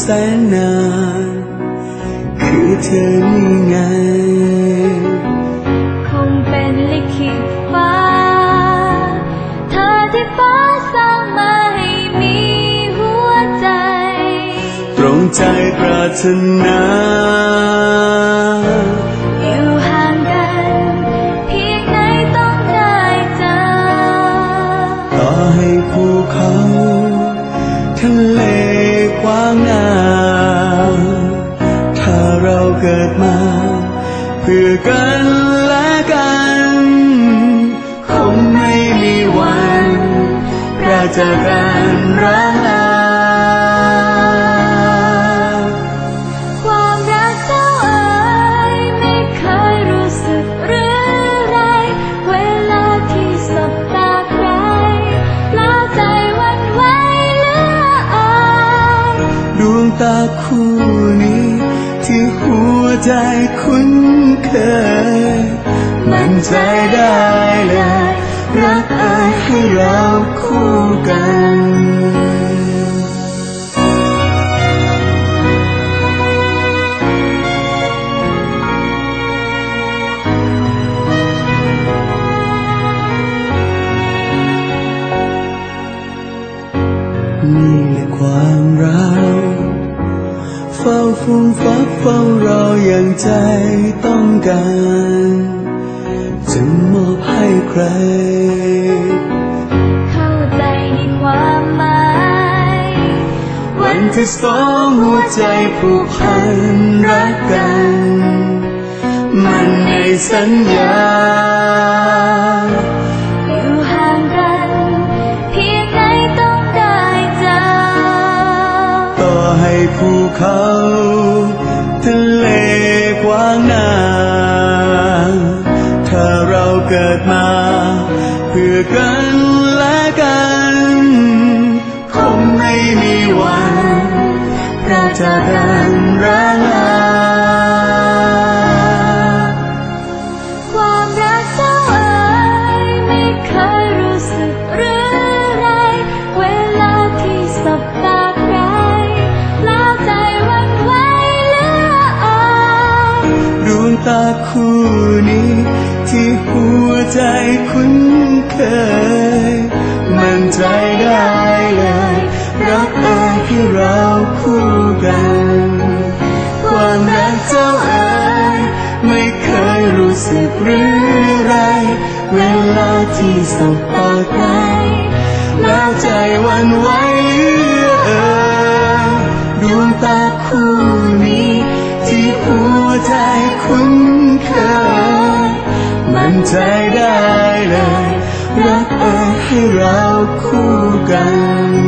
แสนนาน คือเธอนี่ไง คงเป็นลิขิตฟ้า เธอที่ฟ้าสร้างมาให้มีหัวใจ ตรงใจปรารถนาอยู่ห่างกันเพียงไหนต้องได้เจอต่อให้ภูเขาทะเล กว้างหน้า ถ้าเราเกิดมา เพื่อกันและกัน คงไม่มีวันพระจากกันร้าง คู่นี้ ที่หัวใจคุ้นเคย มันใจได้เลยรักอายให้เราคู่กัน เฝ้าฟูมฟักเฝ้ารออย่างใจต้องการจะมอบให้ใคร เข้าใจในความหมาย วันที่สองหัวใจผูกพันรักกัน มันในสัญญาอยู่ห่างกันเพียงไหนต้องได้เจอต่อให้ภูเขา พื่อกันและกัน คงไม่มีวัน เราจะกันร้างลาความรักเจ้าเอ๋ยไม่เคยรู้สึกหรือไร เวลาที่สบตาใครแล้วใจหวันไหวเหลืออายดวงตาคู่นี้ ที่หัวใจคุ้น เคยมั่นใจได้เลยรักเอ่ยให้เราคู่กัน ความรักเจ้าเอ๋ยไม่เคยรู้สึกหรือไร เวลาที่สบตาใครแล้วใจวันไหวหลือเอ่ยดวงตาคู่นี้ ที่หัวใจคุ้นเคย มั่นใจได้ เลยรักเ